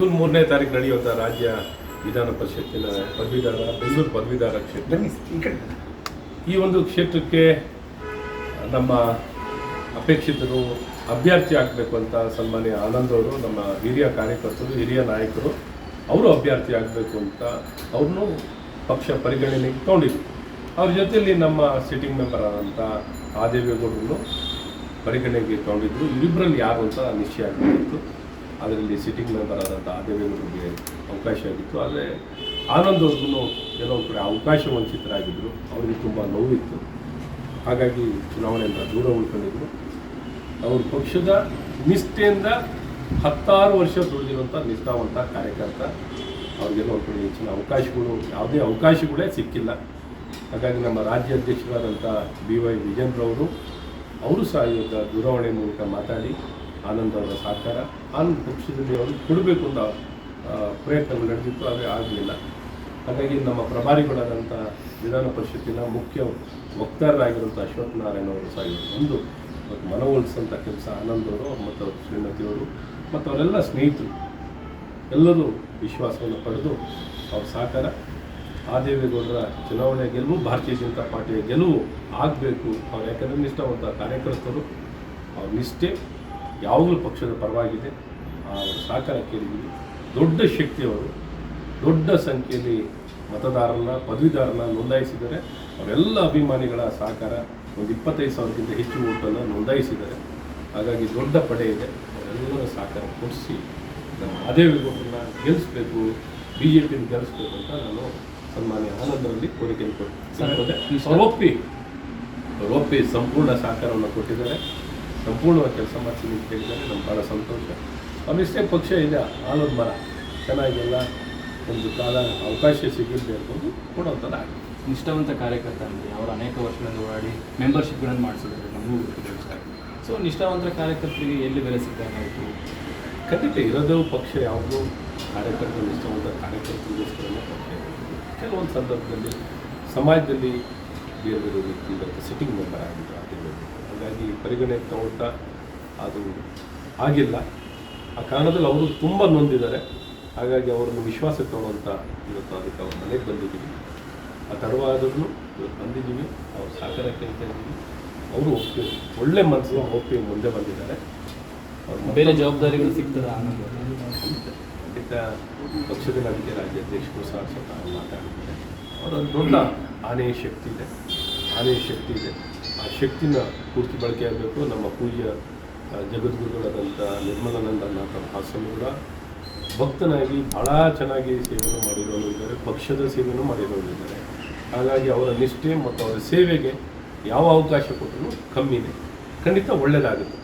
June ಮೂರನೇ ತಾರೀಕು ನಡೆಯುವಂಥ ರಾಜ್ಯ ವಿಧಾನ ಪರಿಷತ್ತಿನ ಪದವೀಧರ ಬೆಂಗಳೂರು ಪದವೀಧರ ಕ್ಷೇತ್ರ. ಈ ಒಂದು ಕ್ಷೇತ್ರಕ್ಕೆ ನಮ್ಮ ಅಪೇಕ್ಷಿತರು ಅಭ್ಯರ್ಥಿ ಆಗಬೇಕು ಅಂತ ಸನ್ಮಾನ್ಯ ಆನಂದ್ ಅವರು ನಮ್ಮ ಹಿರಿಯ ಕಾರ್ಯಕರ್ತರು ಹಿರಿಯ ನಾಯಕರು ಅವರು ಅಭ್ಯರ್ಥಿ ಆಗಬೇಕು ಅಂತ ಅವ್ರನ್ನೂ ಪಕ್ಷ ಪರಿಗಣನೆಗೆ ತಗೊಂಡಿದ್ರು ಅವ್ರ ಜೊತೆಯಲ್ಲಿ ನಮ್ಮ ಸಿಟ್ಟಿಂಗ್ ಮೆಂಬರ್ ಆದಂಥ ಆದೇವೇಗೌಡರನ್ನು ಪರಿಗಣನೆಗೆ ತಗೊಂಡಿದ್ರು ಇವರಿಬ್ಬರಲ್ಲಿ ಯಾರು ಅಂತ ನಿಶ್ಚಯ ಆಗಬೇಕಿತ್ತು ಅದರಲ್ಲಿ ಸಿಟ್ಟಿಂಗ್ ಮೆಂಬರ್ ಆದಂಥ ಆದೇವೇಗೌಡರಿಗೆ ಅವಕಾಶ ಆಗಿತ್ತು ಆದರೆ ಆನಂದ್ ಅವ್ರಿಗೂ ಕೆಲವು ಕಡೆ ಅವಕಾಶ ವಂಚಿತರಾಗಿದ್ದರು ಅವರಿಗೆ ತುಂಬ ನೋವಿತ್ತು. ಹಾಗಾಗಿ ಚುನಾವಣೆಯಿಂದ ದೂರ ಉಳ್ಕೊಂಡಿದ್ರು. ಅವ್ರ ಪಕ್ಷದ ನಿಷ್ಠೆಯಿಂದ ಹತ್ತಾರು ವರ್ಷ ದುಡಿದಿರುವಂಥ ನಿಷ್ಠಾವಂತ ಕಾರ್ಯಕರ್ತ. ಅವ್ರಿಗೆಲ್ಲ ಒಂದು ಕಡೆ ಹೆಚ್ಚಿನ ಅವಕಾಶಗಳು, ಯಾವುದೇ ಅವಕಾಶಗಳೇ ಸಿಕ್ಕಿಲ್ಲ. ಹಾಗಾಗಿ ನಮ್ಮ ರಾಜ್ಯ ಅಧ್ಯಕ್ಷರಾದಂಥ ಬಿ ವೈ ವಿಜೇಂದ್ರವರು ಅವರು ಸಹ ಈಗ ದೂರವಾಣಿ ಮೂಲಕ ಮಾತಾಡಿ ಆನಂದ್ ಅವರ ಸಹಕಾರ, ಆನಂದ್ ಪಕ್ಷದಲ್ಲಿ ಅವರು ಕೊಡಬೇಕು ಅಂತ ಪ್ರಯತ್ನ ನಡೆದಿತ್ತು, ಆದರೆ ಆಗಲಿಲ್ಲ. ಹಾಗಾಗಿ ನಮ್ಮ ಪ್ರಭಾರಿಗಳಾದಂಥ ವಿಧಾನ ಪರಿಷತ್ತಿನ ಮುಖ್ಯ ವಕ್ತಾರರಾಗಿರುವಂಥ ಅಶ್ವಥ್ ನಾರಾಯಣ ಅವರು ಸಹ ಒಂದು ಮತ್ತು ಮನವೊಲಿಸಂಥ ಕೆಲಸ ಆನಂದ್ ಅವರು ಮತ್ತು ಅವ್ರ ಶ್ರೀಮತಿಯವರು ಮತ್ತು ಅವರೆಲ್ಲ ಸ್ನೇಹಿತರು. ಎಲ್ಲರೂ ವಿಶ್ವಾಸವನ್ನು ಪಡೆದು ಅವ್ರ ಸಹಕಾರ, ಆದೇವೇಗೌಡರ ಚುನಾವಣೆ ಗೆಲುವು, ಭಾರತೀಯ ಜನತಾ ಪಾರ್ಟಿಯ ಗೆಲುವು ಆಗಬೇಕು. ಅವ್ರು ಯಾಕಂದರೆ ನಿಷ್ಠಾವಂಥ ಕಾರ್ಯಕರ್ತರು. ಅವ್ರ ನಿಷ್ಠೆ ಯಾವಾಗಲೂ ಪಕ್ಷದ ಪರವಾಗಿದೆ. ಅವರು ಸಹಕಾರ ಕೇಳಿದ್ದೀವಿ. ದೊಡ್ಡ ಶಕ್ತಿಯವರು ದೊಡ್ಡ ಸಂಖ್ಯೆಯಲ್ಲಿ ಮತದಾರರನ್ನ ಪದವೀಧರನ್ನ ನೋಂದಾಯಿಸಿದ್ದಾರೆ. ಅವರೆಲ್ಲ ಅಭಿಮಾನಿಗಳ ಸಹಕಾರ ಒಂದು ಇಪ್ಪತ್ತೈದು ಸಾವಿರಕ್ಕಿಂತ ಹೆಚ್ಚು ಓಟನ್ನು ನೋಂದಾಯಿಸಿದ್ದಾರೆ. ಹಾಗಾಗಿ ದೊಡ್ಡ ಪಡೆ ಇದೆ. ಅವರೆಲ್ಲರ ಸಹಕಾರ ಕೊಡಿಸಿ ಅದೇ ವಿಭಾಗವನ್ನು ಗೆಲ್ಲಿಸ್ಬೇಕು ಬಿ ಜೆ ಪಿನ ಗೆಲ್ಲಿಸ್ಬೇಕು ಅಂತ ನಾನು ಸನ್ಮಾನ್ಯ ಆನಂದರಲ್ಲಿ ಕೋರಿಕೆಯನ್ನು ಕೊಟ್ಟಿದ್ದೆ ಸರ್ ಒಪ್ಪಿ ಅವ್ರು ಒಪ್ಪಿ ಸಂಪೂರ್ಣ ಸಹಕಾರವನ್ನು ಕೊಟ್ಟಿದ್ದಾರೆ. ಸಂಪೂರ್ಣವಾಗಿ ಕೆಲಸ ಮಾಡ್ತೀನಿ ಅಂತ ಹೇಳಿದರೆ ನಮ್ಗೆ ಭಾಳ ಸಂತೋಷ. ಅವನಿಷ್ಟೇ ಪಕ್ಷ ಇದೆ ಆಲದ ಮರ. ಚೆನ್ನಾಗೆಲ್ಲ ಒಂದು ಕಾಲ ಅವಕಾಶ ಸಿಗುತ್ತೆ ಅನ್ನೋದು ಕೊಡೋಂಥದ್ದು ಆಗಿದೆ. ನಿಷ್ಠಾವಂತ ಕಾರ್ಯಕರ್ತ ಅಂದರೆ ಅವರು ಅನೇಕ ವರ್ಷಗಳಿಂದ ಓಡಾಡಿ ಮೆಂಬರ್ಶಿಪ್ಗಳನ್ನು ಮಾಡಿಸಿದ್ದಾರೆ ನಮಗೂ ಸೊ ನಿಷ್ಠಾವಂತ ಕಾರ್ಯಕರ್ತರಿಗೆ ಎಲ್ಲಿ ಬೆಲೆ ಸಿಗ್ತಾಯಿತ್ತು ಖಂಡಿತ ಇರೋದು ಪಕ್ಷ ಯಾವುದೋ ಕಾರ್ಯಕರ್ತರು ನಿಷ್ಠಾವಂತ ಕಾರ್ಯಕರ್ತರಿಗೋಸ್ಕರ ಪಕ್ಷ. ಕೆಲವೊಂದು ಸಂದರ್ಭದಲ್ಲಿ ಸಮಾಜದಲ್ಲಿ ಬೇರೆ ಬೇರೆ ವ್ಯಕ್ತಿ ಇವತ್ತು ಸಿಟ್ಟಿಂಗ್ ಮೆಂಬರ್ ಹಾಗಾಗಿ ಪರಿಗಣನೆಗೆ ತಗೊಳ್ತಾ ಅದು ಆಗಿಲ್ಲ ಆ ಕಾರಣದಲ್ಲಿ ಅವರು ತುಂಬ ನೊಂದಿದ್ದಾರೆ. ಹಾಗಾಗಿ ಅವರನ್ನು ವಿಶ್ವಾಸಕ್ಕೆ ತಗೊಳ್ಳುವಂಥ ಇವತ್ತು ಅದಕ್ಕೆ ಅವ್ರ ಮನೆಗೆ ಬಂದಿದ್ದೀವಿ. ಆ ತಡವಾದ್ರೂ ಇವತ್ತು ಬಂದಿದ್ದೀವಿ. ಅವ್ರ ಸಹಕಾರ ಕೇಳ್ತಾ ಇದ್ದೀವಿ. ಅವರು ಒಪ್ಪಿ ಒಳ್ಳೆ ಮನಸ್ಸು ಒಪ್ಪಿ ಮುಂದೆ ಬಂದಿದ್ದಾರೆ. ಬೇರೆ ಜವಾಬ್ದಾರಿಗಳು ಸಿಗ್ತದ? ಖಂಡಿತ ಪಕ್ಷದ ನಂಬಿಕೆ ರಾಜ್ಯಾಧ್ಯಕ್ಷರು ಸಹ ಸ್ವತಃ ಮಾತಾಡಿದ್ದಾರೆ. ಅವರ ದೊಡ್ಡ ಆನೆಯ ಶಕ್ತಿ ಇದೆ. ಆನೆಯ ಶಕ್ತಿ ಇದೆ. ಶಕ್ತಿನ ಪೂರ್ತಿ ಬಳಕೆ ಆಗಬೇಕು. ನಮ್ಮ ಪೂಜ್ಯ ಜಗದ್ಗುರುಗಳಾದಂಥ ನಿರ್ಮಲಾನಂದನಾಥ ಮಹಾಸ್ವಾಮಿಗಳ ಭಕ್ತನಾಗಿ ಭಾಳ ಚೆನ್ನಾಗಿ ಸೇವೆಯನ್ನು ಮಾಡಿರೋರು ಇದ್ದಾರೆ. ಪಕ್ಷದ ಸೇವೆಯನ್ನು ಮಾಡಿರೋರು ಇದ್ದಾರೆ. ಹಾಗಾಗಿ ಅವರ ನಿಷ್ಠೆ ಮತ್ತು ಅವರ ಸೇವೆಗೆ ಯಾವ ಅವಕಾಶ ಕೊಟ್ಟರು ಕಮ್ಮಿನೇ. ಖಂಡಿತ ಒಳ್ಳೆಯದಾಗುತ್ತೆ